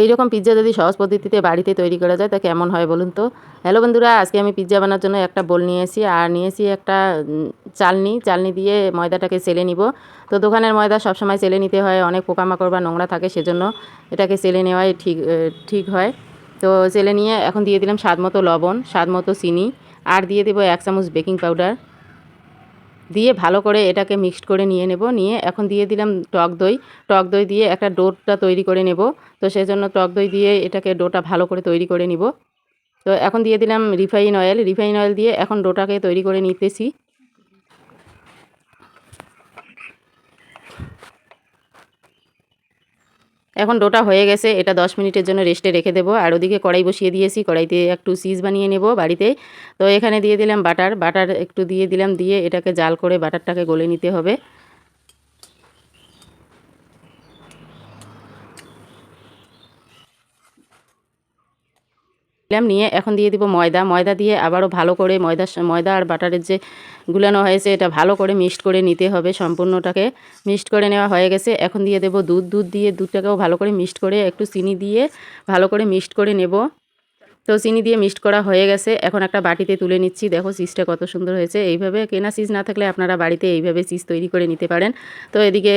এই রকম পিৎজা যদি সহজ পদ্ধতিতে বাড়িতে তৈরি করা যায়, তা কেমন হয় বলুন তো? হ্যালো বন্ধুরা, আজকে আমি পিৎজা বানানোর জন্য একটা বোল নিয়েছি আর নিয়েছি একটা চালনি। চালনি দিয়ে ময়দাটাকে সেলে নিব। তো দোকানের ময়দা সবসময় সেলে নিতে হয়, অনেক পোকামাকড় বা নোংরা থাকে সেজন্য এটাকে সেলে নেওয়াই ঠিক ঠিক হয়। তো সেলে নিয়ে এখন দিয়ে দিলাম স্বাদ মতো লবণ স্বাদ মতো চিনি, আর দিয়ে দেবো এক চামচ বেকিং পাউডার দিয়ে ভালো করে এটাকে মিক্সড করে নিয়ে নেব। নিয়ে এখন দিয়ে দিলাম টক দই। টক দই দিয়ে একটা ডোটা তৈরি করে নেব। তো সেই জন্য টক দই দিয়ে এটাকে ডোটা ভালো করে তৈরি করে নিব। তো এখন দিয়ে দিলাম রিফাইন অয়েল। রিফাইন অয়েল দিয়ে এখন ডোটাকে তৈরি করে নিতেছি। এখন ডোটা হয়ে গেছে, এটা দশ মিনিটের জন্য রেস্টে রেখে দেবো। আর ওদিকে কড়াই বসিয়ে দিয়েছি, কড়াইতে একটু চিজ বানিয়ে নেব বাড়িতে। তো এখানে দিয়ে দিলাম বাটার বাটার একটু দিয়ে দিলাম, দিয়ে এটাকে জাল করে বাটারটাকে গলে নিতে হবে। দিলাম নিয়ে এখন দিয়ে দিব ময়দা। ময়দা দিয়ে আবারও ভালো করে ময়দা ময়দা আর বাটারের যে গুলানো হয়েছে, এটা ভালো করে মিক্সড করে নিতে হবে সম্পূর্ণটাকে। মিক্সড করে নেওয়া হয়ে গেছে। এখন দিয়ে দেব দুধ। দুধ দিয়ে দুধটাকেও ভালো করে মিক্সড করে একটু চিনি দিয়ে ভালো করে মিক্সড করে নেব। তো চিনি দিয়ে মিক্সড করা হয়ে গেছে। এখন একটা বাটিতে তুলে নিচ্ছি। দেখো চিজটা কত সুন্দর হয়েছে। এইভাবে কেনা চিজ না থাকলে আপনারা বাড়িতে এইভাবে চিজ তৈরি করে নিতে পারেন। তো এদিকে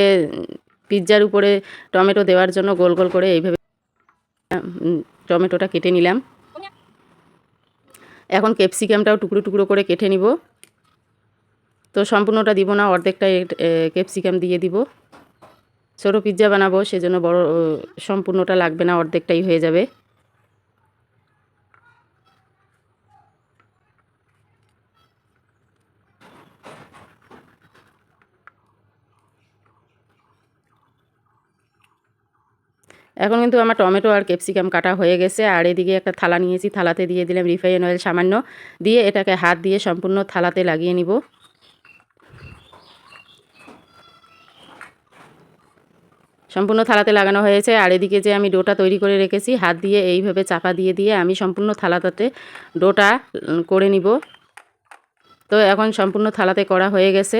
পিৎজার উপরে টমেটো দেওয়ার জন্য গোল গোল করে এইভাবে টমেটোটা কেটে নিলাম। এখন ক্যাপসিকামটাও টুকরো টুকরো করে কেটে নিব। তো সম্পূর্ণটা দিব না অর্ধেকটা ক্যাপসিকাম দিয়ে দিব। ছোটো পিৎজা বানাবো, সেজন্য বড় সম্পূর্ণটা লাগবে না, অর্ধেকটাই হয়ে যাবে। এখন কিন্তু আমার টমেটো আর ক্যাপসিকাম কাটা হয়ে গেছে, আর এদিকে একটা থালা নিয়েছি, থালাতে দিয়ে দিলাম রিফাইন অয়েল সামান্য, দিয়ে এটাকে হাত দিয়ে সম্পূর্ণ থালাতে লাগিয়ে নিব। সম্পূর্ণ থালাতে লাগানো হয়েছে, আর এদিকে যে আমি ডোটা তৈরি করে রেখেছি, হাত দিয়ে এইভাবে চাপা দিয়ে দিয়ে আমি সম্পূর্ণ থালাটাতে ডোটা করে নিব। তো এখন সম্পূর্ণ থালাতে করা হয়ে গেছে।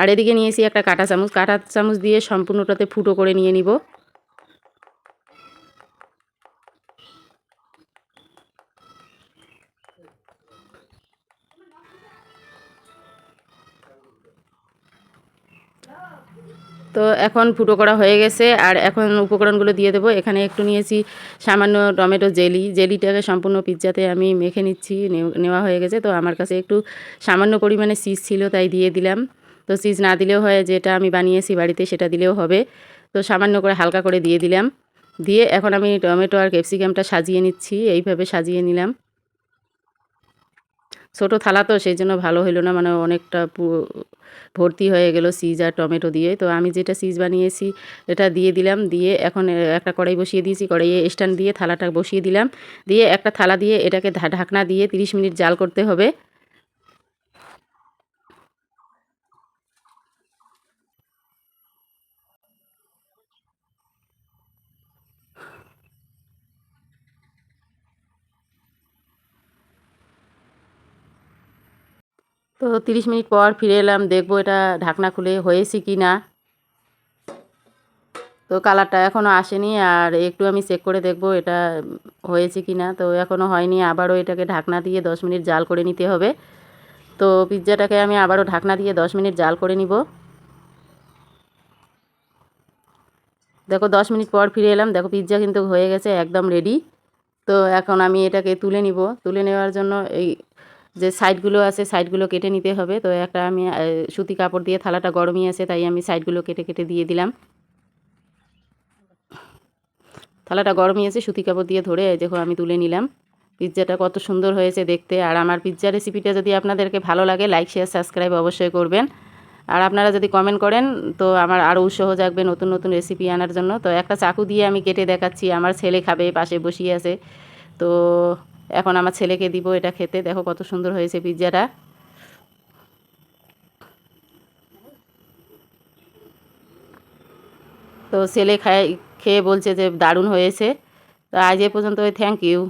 আর এদিকে নিয়েছি একটা কাঁটা চামচ কাঁটা চামচ দিয়ে সম্পূর্ণটাতে ফুটো করে নিয়ে নিব। তো এখন ফুটো করা হয়ে গেছে, আর এখন উপকরণগুলো দিয়ে দেবো। এখানে একটু নিয়েছি সামান্য টমেটো জেলি। জেলিটাকে সম্পূর্ণ পিৎজাতে আমি মেখে নিচ্ছি নেওয়া হয়ে গেছে। তো আমার কাছে একটু সামান্য পরিমাণে চিজ ছিল, তাই দিয়ে দিলাম। তো চিজ না দিলেও হয়, যেটা আমি বানিয়েছি বাড়িতে সেটা দিলেও হবে। তো সামান্য করে হালকা করে দিয়ে দিলাম। দিয়ে এখন আমি টমেটো আর ক্যাপসিকামটা সাজিয়ে নিচ্ছি, এইভাবে সাজিয়ে নিলাম। ছোটো থালা তো সেই জন্য ভালো হলো না মানে অনেকটা ভর্তি হয়ে গেল সিজ আর টমেটো দিয়ে। তো আমি যেটা সিজ বানিয়েছি, এটা দিয়ে দিলাম, দিয়ে এখন একটা কড়াই বসিয়ে দিয়েছি, কড়াইয়ে স্ট্যান্ড দিয়ে থালাটা বসিয়ে দিলাম। দিয়ে একটা থালা দিয়ে এটাকে ঢাকনা দিয়ে 30 মিনিট জাল করতে হবে। তো 30 মিনিট পর ফিরে এলাম, দেখব এটা ঢাকনা খুলে হয়েছে কি না। তো কালারটা এখনও আসেনি, আর একটু আমি চেক করে দেখব এটা হয়েছে কি না। তো এখনও হয়নি, আবারও এটাকে ঢাকনা দিয়ে দশ মিনিট জাল করে নিতে হবে। তো পিৎজাটাকে আমি আবারও ঢাকনা দিয়ে দশ মিনিট জাল করে নিব। দেখো দশ মিনিট পর ফিরে এলাম, দেখো পিৎজা কিন্তু হয়ে গেছে একদম রেডি তো এখন আমি এটাকে তুলে নিব। তুলে নেওয়ার জন্য এই যে সাইডগুলো আছে, সাইডগুলো কেটে নিতে হবে। তো একটা আমি সুতি কাপড় দিয়ে থালাটা গরমই আছে, তাই আমি সাইডগুলো কেটে কেটে দিয়ে দিলাম। থালাটা গরমই আছে, সুতি কাপড় দিয়ে ধরে দেখো আমি তুলে নিলাম। পিৎজাটা কত সুন্দর হয়েছে দেখতে। আর আমার পিৎজা রেসিপিটা যদি আপনাদেরকে ভালো লাগে, লাইক, শেয়ার, সাবস্ক্রাইব অবশ্যই করবেন। আর আপনারা যদি কমেন্ট করেন, তো আমার আরও উৎসাহ জাগবে নতুন নতুন রেসিপি আনার জন্য। তো একটা চাকু দিয়ে আমি কেটে দেখাচ্ছি, আমার ছেলে খাবে, পাশে বসিয়ে আছে। তো এখন আমার ছেলেকে দিব, এটা খেতে। দেখো কত সুন্দর হয়েছে পিৎজাটা তো ছেলে খায়, খেয়ে বলছে যে দারুণ হয়েছে। তো আজ এ পর্যন্ত থ্যাংক ইউ